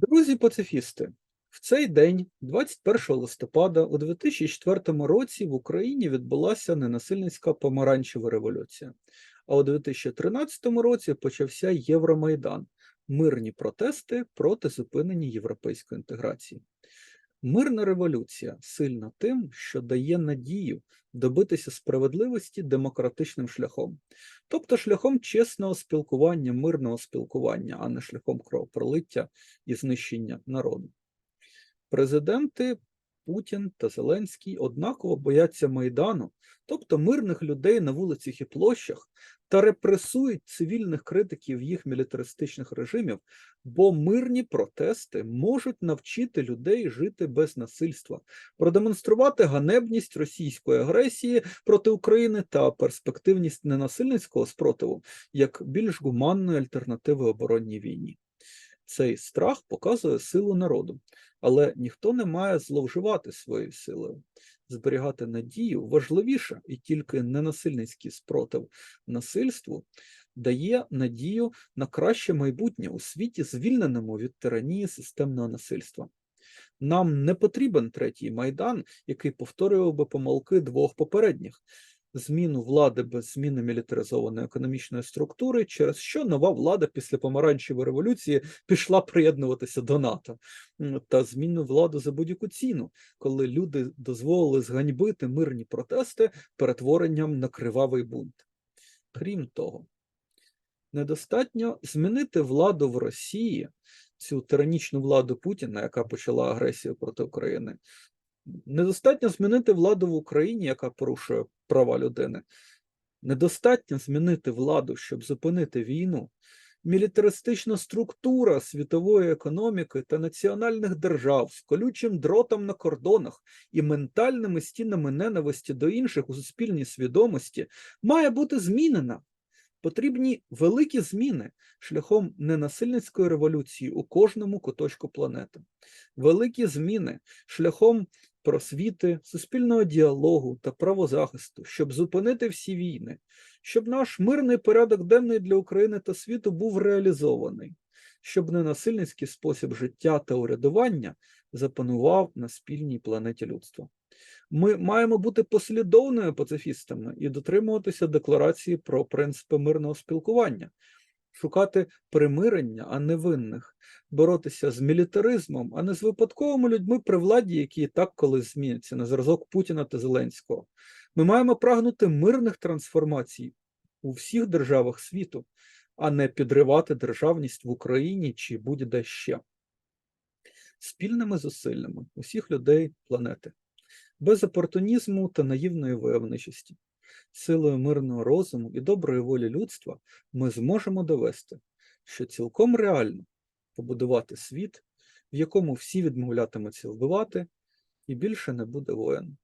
Друзі пацифісти, в цей день, 21 листопада, у 2004 році в Україні відбулася ненасильницька помаранчева революція, а у 2013 році почався Євромайдан мирні протести проти зупинення європейської інтеграції. Мирна революція сильна тим, що дає надію добитися справедливості демократичним шляхом, тобто шляхом чесного спілкування, мирного спілкування, а не шляхом кровопролиття і знищення народу. Президенти Путін та Зеленський однаково бояться Майдану, тобто мирних людей на вулицях і площах, та репресують цивільних критиків їх мілітаристичних режимів, бо мирні протести можуть навчити людей жити без насильства, продемонструвати ганебність російської агресії проти України та перспективність ненасильницького спротиву як більш гуманної альтернативи оборонній війні. Цей страх показує силу народу, але ніхто не має зловживати своєю силою. Зберігати надію важливіше, і тільки ненасильницький спротив насильству дає надію на краще майбутнє у світі, звільненому від тиранії системного насильства. Нам не потрібен третій майдан, який повторював би помилки двох попередніх. Зміну влади без зміни мілітаризованої економічної структури, через що нова влада після помаранчевої революції пішла приєднуватися до НАТО та зміну влади за будь-яку ціну, коли люди дозволили зганьбити мирні протести перетворенням на кривавий бунт. Крім того, недостатньо змінити владу в Росії, цю тиранічну владу Путіна, яка почала агресію проти України. Недостатньо змінити владу в Україні, яка порушує права людини. Недостатньо змінити владу, щоб зупинити війну. Мілітаристична структура світової економіки та національних держав з колючим дротом на кордонах і ментальними стінами ненависті до інших у суспільній свідомості має бути змінена. Потрібні великі зміни шляхом ненасильницької революції у кожному куточку планети, великі зміни шляхом просвіти, суспільного діалогу та правозахисту, щоб зупинити всі війни, щоб наш мирний порядок денний для України та світу був реалізований, щоб ненасильницький спосіб життя та урядування запанував на спільній планеті людства. Ми маємо бути послідовними пацифістами і дотримуватися декларації про принципи мирного спілкування, шукати примирення, а не винних, боротися з мілітаризмом, а не з випадковими людьми при владі, які і так колись зміняться на зразок Путіна та Зеленського. Ми маємо прагнути мирних трансформацій у всіх державах світу, а не підривати державність в Україні чи будь-де ще. Спільними зусиллями усіх людей планети без опортунізму та наївної войовничості. Силою мирного розуму і доброї волі людства ми зможемо довести, що цілком реально побудувати світ, в якому всі відмовлятимуться вбивати, і більше не буде воєн.